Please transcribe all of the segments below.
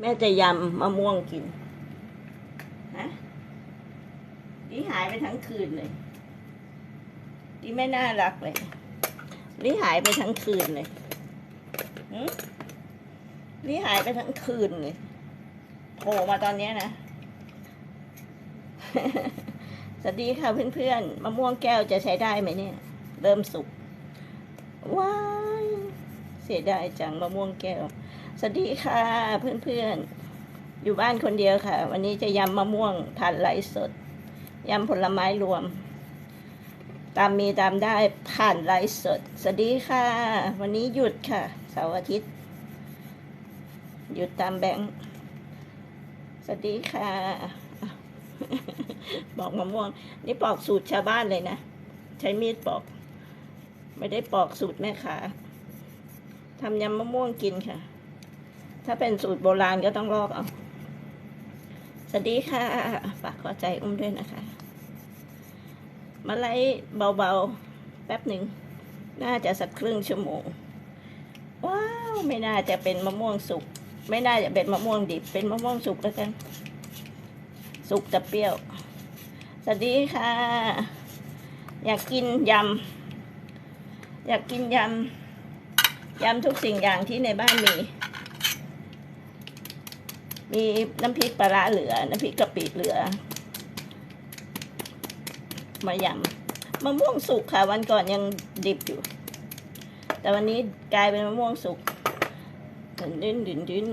แม่จะยำมะม่วงกิน ฮะนี่หายไปทั้งคืนเลยนี่ไม่น่ารักเลยนี่หายไปทั้งคืนเลยนี่หายไปทั้งคืนเลยโผล่มาตอนนี้นะ สวัสดีค่ะเพื่อนๆ มะม่วงแก้วจะใช้ได้ไหมเนี่ย เริ่มสุก ว้าย เสียดายจังมะม่วงแก้ว สวัสดีค่ะเพื่อนๆ อยู่บ้านคนเดียวค่ะ วันนี้จะยำมะม่วงทานไหลสดยำผลไม้รวม ตามมีตามได้ผ่านไลสดสวัสดีค่ะ วันนี้หยุดค่ะเสาร์อาทิตย์ หยุดตามแบงค์สวัสดีค่ะ บอกมะม่วง นี่ปอกสูตรชาวบ้านเลยนะ ใช้มีดปอก ไม่ได้ปอกสูตรแม่ค้าทำยำมะม่วงกินค่ะ ถ้าเป็นสูตรโบราณก็ต้องลอกเอา สวัสดีค่ะ ฝากขอใจอุ้มด้วยนะคะ มาไล่เบาๆ แป๊บหนึ่ง น่าจะสักครึ่งชั่วโมง ว้าว ไม่น่าจะเป็นมะม่วงสุก ไม่น่าจะเป็นมะม่วงดิบ เป็นมะม่วงสุกแล้วกัน สุกแต่เปรี้ยว สวัสดีค่ะ อยากกินยำ อยากกินยำ ยำทุกสิ่งอย่างที่ในบ้านมี มีน้ำพริกปลาร้าเหลือ น้ำพริกกะปิเหลือ มายำมะม่วงสุกค่ะ วันก่อนยังดิบอยู่ แต่วันนี้กลายเป็นมะม่วงสุกดินดินดินดิน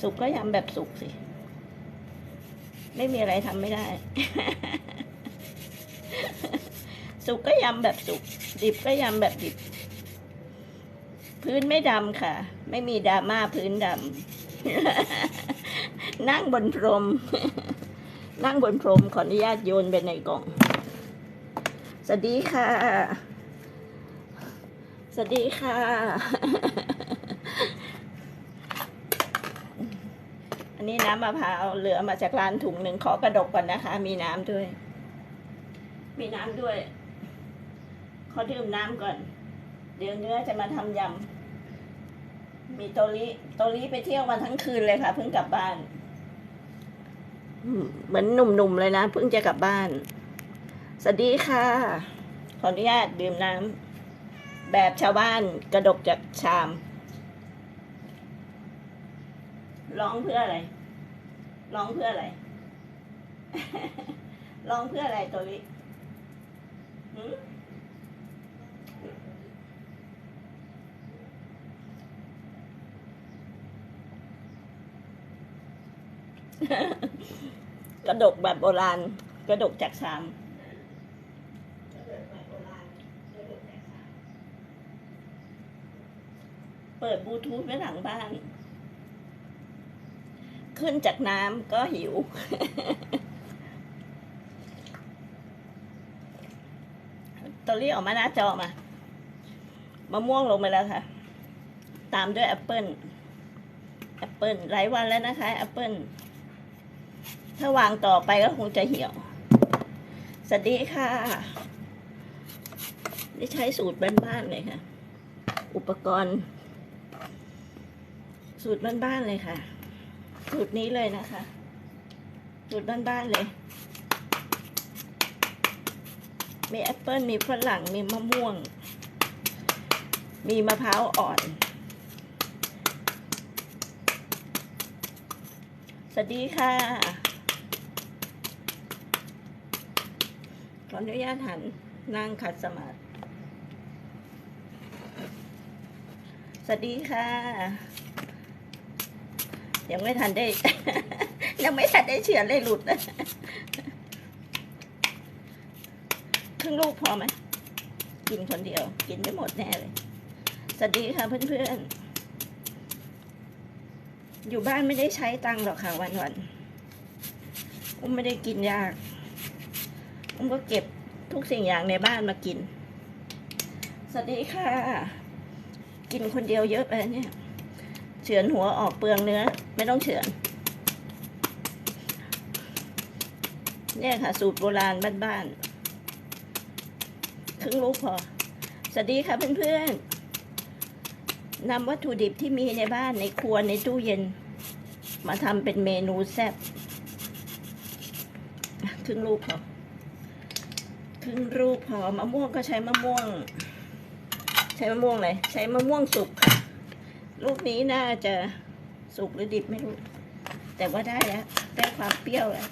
สุกก็ยำแบบสุกสิ ไม่มีอะไรทำไม่ได้ สุกก็ยำแบบสุก ดิบก็ยำแบบดิบ พื้นไม่ดำค่ะ ไม่มีดราม่าพื้นดำ นั่งบนพรม นั่งบนพรมขออนุญาตโยนไปในกล่อง สวัสดีค่ะ สวัสดีค่ะ อันนี้น้ำมะพร้าวเหลือมาจากร้านถุงหนึ่งขอกระดกก่อนนะคะ มีน้ำด้วย มีน้ำด้วย ขอดื่มน้ำก่อนเดี๋ยวเนื้อจะมาทำยำ มีโตลิโตลิไปเที่ยวมาทั้งคืนเลยค่ะ เพิ่งกลับบ้านอืมเหมือนหนุ่มๆเลยนะเพิ่งจะกลับบ้าน สวัสดีค่ะ ขออนุญาตดื่มน้ำแบบชาวบ้านกระดกจากชาม ร้องเพื่ออะไร ร้องเพื่ออะไร ร้องเพื่ออะไรโตลิ กระดกแบบโบราณ กระดกจากชามเปิดบลูทูธไว้หลังบ้าน ขึ้นจากน้ำก็หิวตอรี่ออกมาหน้าจอมามะม่วงลงไปแล้วค่ะ ตามด้วยแอปเปิลแอปเปิลหลายวันแล้วนะคะแอปเปิล ถ้าวางต่อไปก็คงจะเหี่ยว สวัสดีค่ะ นี่ใช้สูตรบ้านๆเลยค่ะ อุปกรณ์ สูตรบ้านๆเลยค่ะ สูตรนี้เลยนะคะ สูตรบ้านๆเลย มีแอปเปิลมีฝรั่ง มีมะม่วง มีมะพร้าวอ่อนสวัสดีค่ะ ออนุญาตหันนั่งขัดสมาธิสวัสดีค่ะ ยังไม่ทันได้ ยังไม่ทันได้เฉือนเลยหลุดครึ่งลูกพอไหมกินคนเดียว กินไม่หมดแน่เลย สวัสดีค่ะเพื่อนๆ อยู่บ้านไม่ได้ใช้ตังค์หรอกค่ะวันๆอุ้มไม่ได้กินยาก อุ้มก็เก็บทุกสิ่งอย่างในบ้านมากิน สวัสดีค่ะ กินคนเดียวเยอะไปเนี่ย เฉือนหัวออกเปลืองเนื้อ ไม่ต้องเฉือน เนี่ยค่ะ สูตรโบราณบ้านๆ ครึ่งลูกพอ สวัสดีค่ะเพื่อนๆนำวัตถุดิบที่มีในบ้านในครัวในตู้เย็น มาทำเป็นเมนูแซ่บครึ่งลูกพอ ครึ่งลูกพอมะม่วงก็ใช้มะม่วง ใช้มะม่วงอะไรใช้มะม่วงสุกค่ะลูกนี้น่าจะสุกหรือดิบไม่รู้ แต่ว่าได้แล้วได้ความเปรี้ยวแล้ว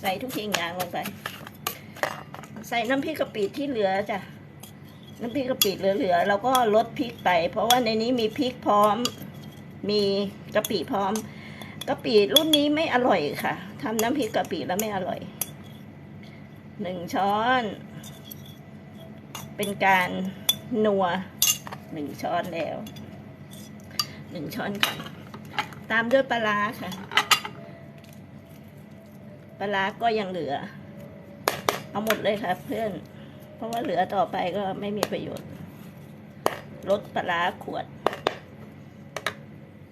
ใส่ทุกสิ่งอย่างลงไป ใส่น้ำพริกกะปิที่เหลือจ้ะ น้ำพริกกะปิเหลือๆเราก็ลดพริกไป เพราะว่าในนี้มีพริกพร้อม มีกะปิพร้อม กะปิรุ่นนี้ไม่อร่อยค่ะทำน้ำพริกกะปิแล้วไม่อร่อยหนึ่งช้อน เป็นการนัวหนึ่งช้อนแล้วหนึ่งช้อนค่ะตามด้วยปลาค่ะปลาก็ยังเหลือ เอาหมดเลยค่ะเพื่อน เพราะว่าเหลือต่อไปก็ไม่มีประโยชน์ลดปลาขวด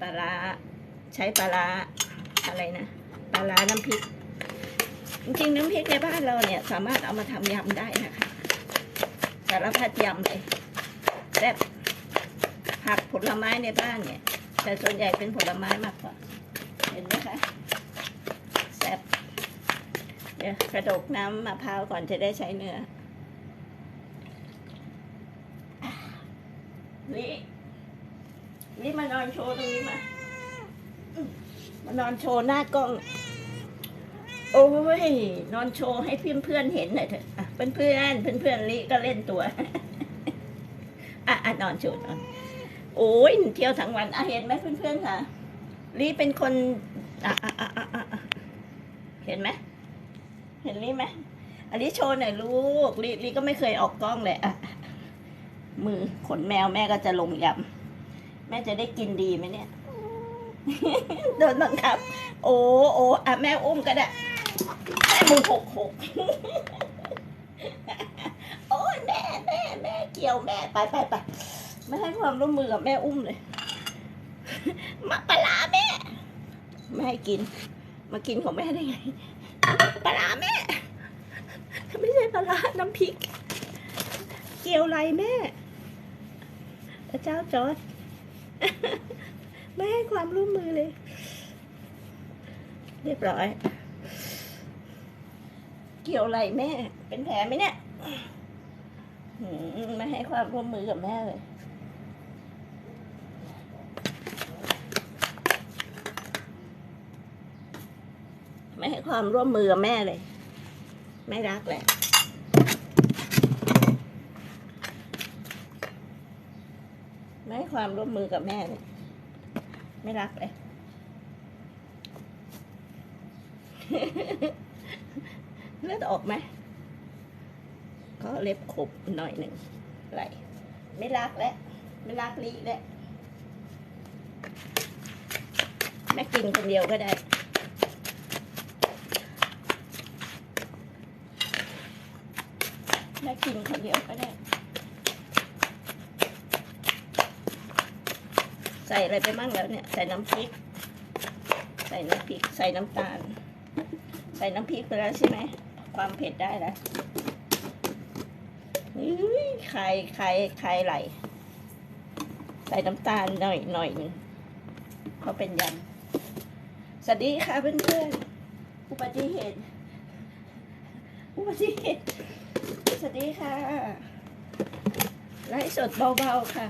ปลา้า ใช้ปลาร้าอะไรนะปลาร้าน้ำพริก จริงๆน้ำพริกในบ้านเราเนี่ย สามารถเอามาทำยำได้นะคะสารพัดยำเลยแซ่บผักผลไม้ในบ้านเนี่ย แต่ส่วนใหญ่เป็นผลไม้มากกว่า เห็นไหมคะแซ่บเดี๋ยวกระดกน้ำมะพร้าวก่อนจะได้ใช้เนื้อนี่นี่มานอนโชว์ตรงนี้มา มานอนโชว์หน้ากล้อง โอ้ย นอนโชว์ให้เพื่อนเพื่อนๆเห็นหน่อยเถอะเพื่อนเพื่อนเพื่อนเพื่อนๆลิก็เล่นตัว อะอะนอนโชว์นอน โอ้ยเที่ยวทั้งวันอะเห็นไหมเพื่อนเพื่อนๆค่ะลิเป็นคนอะอะอะอะเห็นไหมเห็นลิไหมอันนี้โชว์หน่อยลูกลิลิก็ไม่เคยออกกล้องเลยอะมือขนแมวแม่ก็จะลงยำแม่จะได้กินดีไหมเนี่ย โดนบังคับ โอ้โอ้อะแม่อุ้มก็ได้แม่มือหกหกโอ้ยแม่แม่แม่เกี่ยวแม่ไปไปไปไม่ให้ความร่วมมือกับแม่อุ้มเลยมาปลาแม่ไม่ให้กิน มากินของแม่ได้ไงปลาแม่ ไม่ใช่ปลาน้ำพริก เกี่ยวไรแม่พระเจ้าจอด ไม่ให้ความร่วมมือเลย เรียบร้อย เกี่ยวอะไรแม่ เป็นแผลไหมเนี่ยไม่ให้ความร่วมมือกับแม่เลยไม่ให้ความร่วมมือกับแม่เลย ไม่รักแหละไม่ให้ความร่วมมือกับแม่เลย ไม่รักเลย เลือดออกไหมก็เล็บขบหน่อยหนึ่งไหลไม่รักแล้วไม่รักลีแล้วแม่กินคนเดียวก็ได้แม่กินคนเดียวก็ได้ ใส่อะไรไปมั่งแล้วเนี่ย ใส่น้ำพริก ใส่น้ำพริก ใส่น้ำตาล ใส่น้ำพริกไปแล้วใช่ไหม ความเผ็ดได้แล้วอุ้ยไข่ไข่ไข่ไหล ใส่น้ำตาลหน่อยหน่อยหนึงเขาะเป็นยำสวัสดีค่ะเพื่อนๆ อุบัติเหตุ อุบัติเหตุ สวัสดีค่ะไลฟ์สดเบาๆค่ะ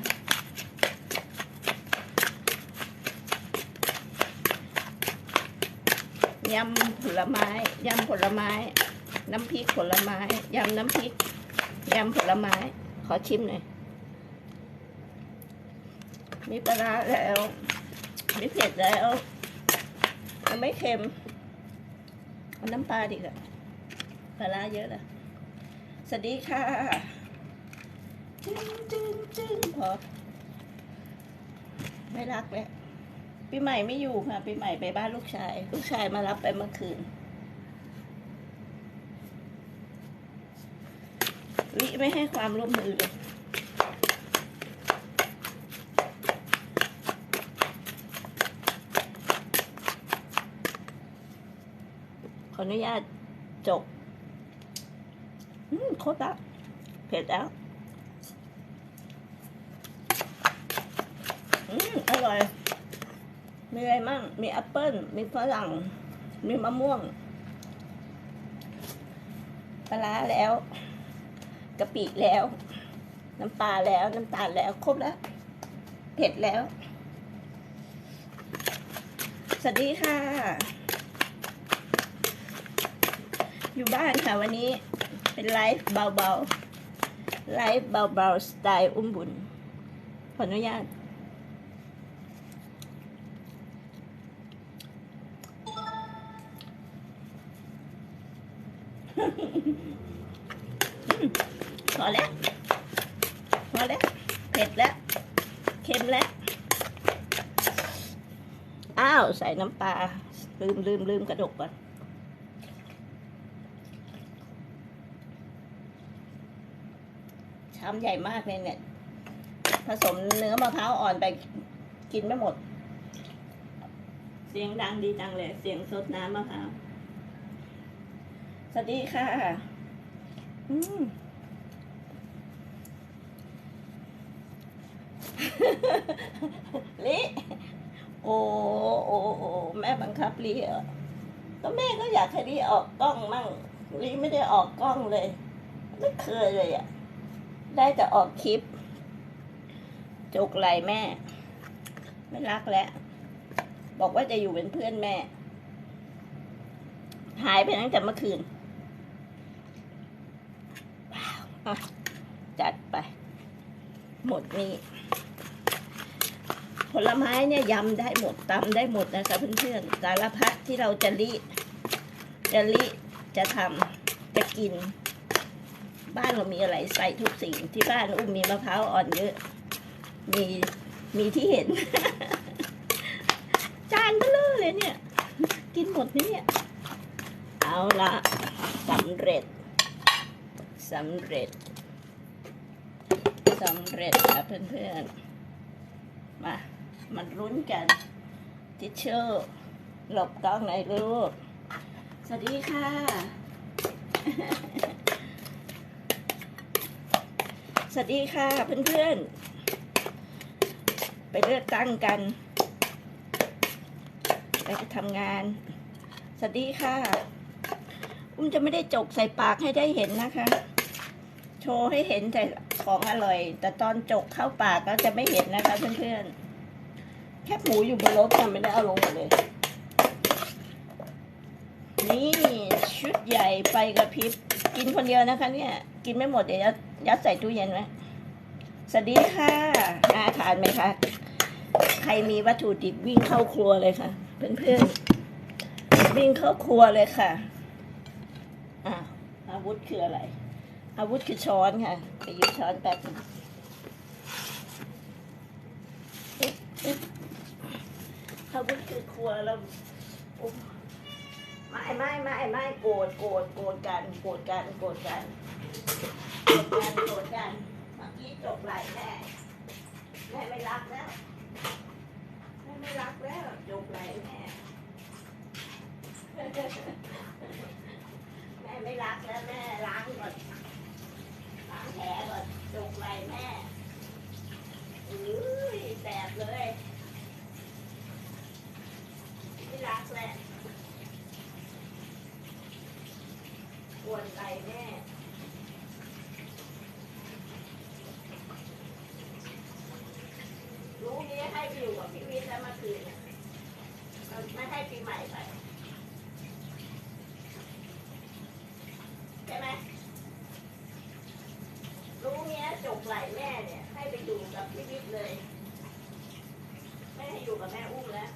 ยำผลไม้ ยำผลไม้ น้ำพริกผลไม้ ยำน้ำพริก ยำผลไม้ ขอชิมหน่อย มีปลาแล้ว มีเผ็ดแล้ว มันไม่เค็มเอาน้ำปลาดีกว่าปลาเยอะนะสวัสดีค่ะจึ้งจึ้งจึ้งพอไม่รักแล้ว ปีใหม่ไม่อยู่ค่ะปีใหม่ไปบ้านลูกชาย ลูกชายมารับไปเมื่อคืนลิไม่ให้ความร่วมมือเลยขออนุญาตจบอืมโคตรละเผ็ดแล้ว อืมอร่อย มีอะไรมั่ง มีแอปเปิ้ล มีฝรั่ง มีมะม่วง ปลาแล้วกะปิแล้ว น้ำปลาแล้ว น้ำตาลแล้ว ครบแล้ว เผ็ดแล้ว สวัสดีค่ะ อยู่บ้านค่ะวันนี้ เป็นไลฟ์เบาๆ ไลฟ์เบาๆ สไตล์อุ้มบุญ ขออนุญาต พอแล้ว พอแล้ว เผ็ดแล้ว เค็มแล้ว อ้าว ใส่น้ำปลาลืมลืมลืมกระดกก่อนชามใหญ่มากเลยเนี่ย ผสมเนื้อมะพร้าวอ่อนไปกินไม่หมด เสียงดังดีจังเลย เสียงสดน้ำมะพร้าว สวัสดีค่ะ อืมลิ โอ้โอ้โอ้แม่บังคับลิเหรอก็แม่ก็อยากให้ลิออกกล้องมั่งลิไม่ได้ออกกล้องเลย ไม่เคยเลยอะ่ะได้แต่ออกคลิปจุกไหลแม่ ไม่รักแล้ว บอกว่าจะอยู่เป็นเพื่อนแม่ หายไปตั้งแต่เมื่อคืนว้าวจัดไป หมดนี่ ผลไม้เนี่ยยำได้หมดตำได้หมดนะคะเพื่อนๆสารพัดที่เราจะลิจะลิจะทำจะกิน บ้านเรามีอะไรใส่ทุกสิ่งที่บ้านอุ้มมีมะพร้าวอ่อนเยอะ มีมีที่เห็น จานเบลอเลยเนี่ย กินหมดไหมเนี่ย เอาละสำเร็จสำเร็จสำเร็จค่ะเพื่อนๆ มา มันรุ้นกันทิชเชอร์หลบกล้องไหนอยลูก สวัสดีค่ะ สวัสดีค่ะเพื่อนๆ ไปเลือกตั้งกัน ไปทำงาน สวัสดีค่ะ อุ้มจะไม่ได้จกใส่ปากให้ได้เห็นนะคะ โชว์ให้เห็นแต่ของอร่อย แต่ตอนจกเข้าปากก็จะไม่เห็นนะคะเพื่อนๆ แคบหมูอยู่บนรถค่ไม่ได้เอาลงมาเลย นี่ชุดใหญ่ไฟกระพริบ กินคนเดียวนะคะเนี่ย กินไม่หมดเดี๋ยวยัดใส่ตู้เย็นไว้สวัสดีค่ะน่าทานไหมคะ ใครมีวัตถุดิบวิ่งเข้าครัวเลยค่ะ เพื่อนๆ วิ่งเข้าครัวเลยค่ะอะอาวุธคืออะไร อาวุธคือช้อนค่ะ ไปหยิบช้อนแป๊บนึงอึ๊บอึ๊บ อาวุธคือครัวเราไม่ไม่ไม่ไม่โกรธโกรธโกรธกันโกรธกันโกรธกันโกรธกันโกรธกันเมื่อกี้จบไหลแม่แม่ไม่รักแล้วแม่ไม่รักแล้วจบไหลแม่แม่ไม่รักแล้วแม่ล้างก่อนล้างแผลก่อนจุกไหลแม่อุ้ยแสบเลยไม่รัก แหละปวดไหลแม่รู้นี้ให้ไปอยู่กับพี่วิทย์แล้วเมื่อคืนน่ะไม่ให้ปีใหม่ไป ใช่ไหมรู้เนี้ยจกไหลแม่เนี่ย ให้ไปอยู่กับพี่วิทย์เลย ไม่ให้อยู่กับแม่อุ้มแล้ว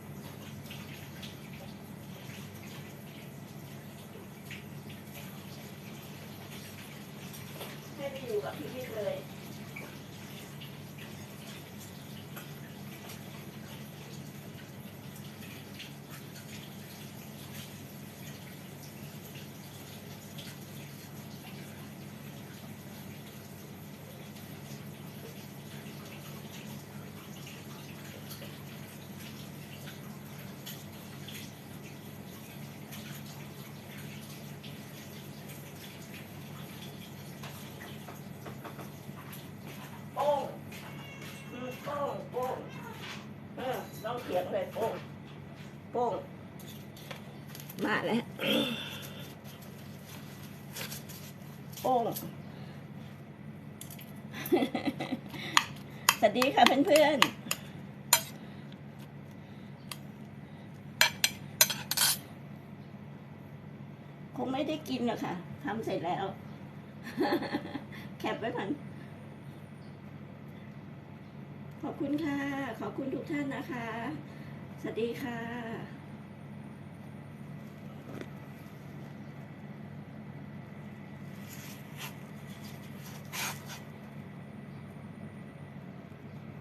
ให้ไปอยู่กับพี่วิทย์เลย อ งโป้งเออต้องเขียงเลยโป้งโป้งมาแล้ว โป้ง ส วัสดีค่ะเพื่อนๆ คงไม่ได้กินหรอกค่ะทำเสร็จแล้ว แคปไว้ก่อนขอบคุณค่ะ ขอบคุณทุกท่านนะคะ สวัสดีค่ะ